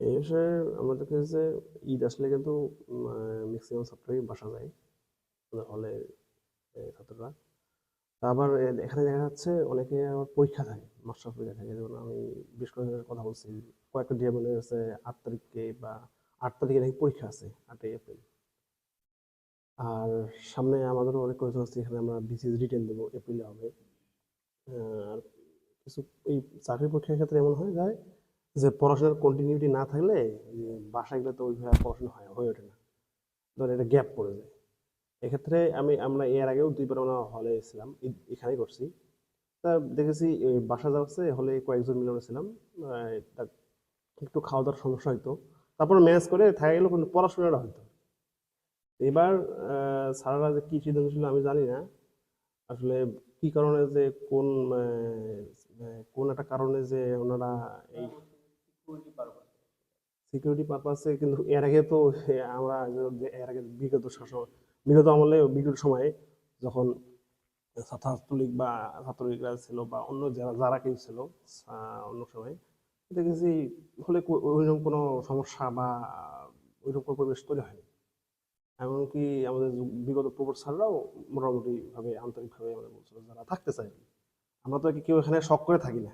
এই বিষয়ে আমাদের কাছে ঈদ আসলে কিন্তু ম্যাক্সিমাম ছাত্রই বাসা যায় হলে ছাত্ররা। আবার এখানে দেখা যাচ্ছে অনেকে আবার পরীক্ষা থাকে মাস্টার পরীক্ষা থাকে যেমন আমি বেশ কয়েকজনের কথা বলছি, কয়েকটা দিয়ে বলে গেছে আট তারিখে বা আট তারিখে নাকি পরীক্ষা আছে, আটই এপ্রিল। আর সামনে আমাদেরও অনেক কয়েকজন আছে, এখানে আমরা বিসিএস রিটেন দেবো, এপ্রিলে হবে। আর কিছু এই চাকরি পরীক্ষার ক্ষেত্রে এমন হয়ে যায় যে পড়াশোনার কন্টিনিউটি না থাকলে যে বাসায় গেলে তো ওইভাবে পড়াশোনা হয় হয়ে ওঠে না। ধর এটা গ্যাপ পড়ে যায়। এক্ষেত্রে আমি আমরা এর আগেও দুইবার আমরা হলে এসেছিলাম এখানেই করছি। তা দেখেছি বাসা যাচ্ছে হলে কয়েকজন মিলে ছিলাম। একটু খাওয়া দাওয়ার সমস্যা হইতো তারপর ম্যাচ করে থাকা গেলেও কিন্তু পড়াশোনাটা হইতো এবার আহ, স্যাররা যে কী সিদ্ধান্ত ছিল আমি জানি না। আসলে কি কারণে যে কোন কোন একটা কারণে যে ওনারা এই সিকিউরিটি পারপাসে কিন্তু এর আগে তো আমরা এর আগে বিগত শাসন, বিগত আমলে, বিগত সময়ে যখন ছাত্রলীগ বা ছাত্রলীগরা ছিল বা অন্য যারা যারা কেউ ছিল অন্য সময়, দেখেছি হলে ওইরকম কোনো সমস্যা বা ওইরকম কোনো পরিবেশ তৈরি হয়নি। এমনকি আমাদের বিগত প্রফেসররাও মোটামুটি ভাবে আন্তরিকভাবে আমাদের বলছিল যারা থাকতে চায় আমরা তো কেউ এখানে শখ করে থাকি না।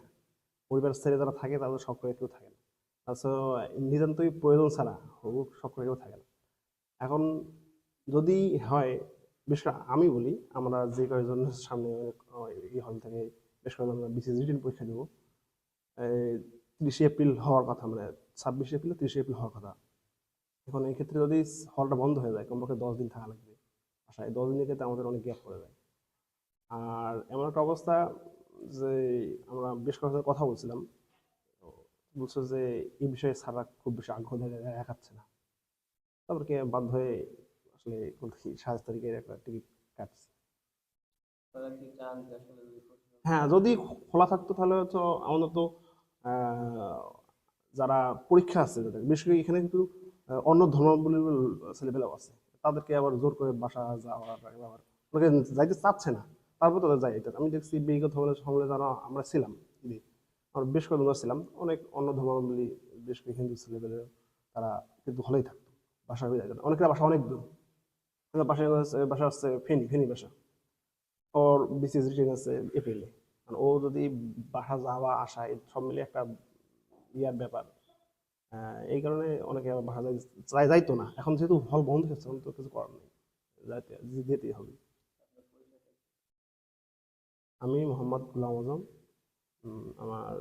পরিবার ছেড়ে যারা থাকে তাদের শখ করে কেউ থাকে না। তাছাড়া নিতান্তই প্রয়োজন ছাড়া শখ করে থাকে না এখন যদি হয় করে আমি বলি, আমরা যে কয়েকজন সামনে এই হল থেকে বেশ কয়েকজন আমরা বিসিএস রিটেন পরীক্ষা দেবো তিরিশে এপ্রিল হওয়ার কথা মানে ছাব্বিশে এপ্রিল, তিরিশে এপ্রিল হওয়ার কথা। এখন এই ক্ষেত্রে যদি হলটা বন্ধ হয়ে যায়, কমপক্ষে দশ দিন থাকা লাগবে। আশা এই দশ দিনের ক্ষেত্রে আমাদের অনেক গ্যাপ পড়ে যায়। আর এমন একটা অবস্থা যে আমরা বেশ কয়েকজন কথা বলছিলাম বলছে যে এই বিষয়ে স্যাররা খুব বেশি আগ্রহ দেখাচ্ছে না। তারপরে বাধ্য হয়ে আসলে সাতাশ তারিখের একটা টিকিট কাটছি। হ্যাঁ যদি খোলা থাকতো তাহলে তো আমাদের তো আহ, যারা পরীক্ষা আছে যাদের বিশেষ করে এখানে কিন্তু অন্য ধর্মাবলম্বী ছেলেপেলেও আছে। তাদেরকে আবার জোর করে বাসা যাওয়ার আবার ওনাকে যাইতে চাচ্ছে না। তারপর তো যাই এটা আমি দেখছি বিগত হলে যারা আমরা ছিলাম আমরা বেশ কয়েকজন ছিলাম। অনেক অন্য ধর্মাবলম্বী, বেশ কিছু হিন্দু ছেলেপেলে তারা কিন্তু হলেই থাকতো, বাসা হয়ে যাইতো অনেকের বাসা অনেক দূর। হচ্ছে- বাসা হচ্ছে ফেনি ফেনি বাসা। ওর বিসিএস রিটেন আছে এপ্রিলে। মানে ও যদি বাসা যাওয়া, আসা সব মিলে একটা ইয়ার ব্যাপার। এই কারণে অনেকে আবার বাসা যাই, যাই- যাইতো না। এখন যেহেতু হল বন্ধ হয়েছে তো কিছু করার নেই। যাইতে, যেতেই হবে। আমি মোহাম্মদ গুলাম আজম আমার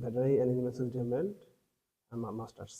ব্যাটারি অ্যানিমেশন ম্যানেজমেন্ট মাস্টার্স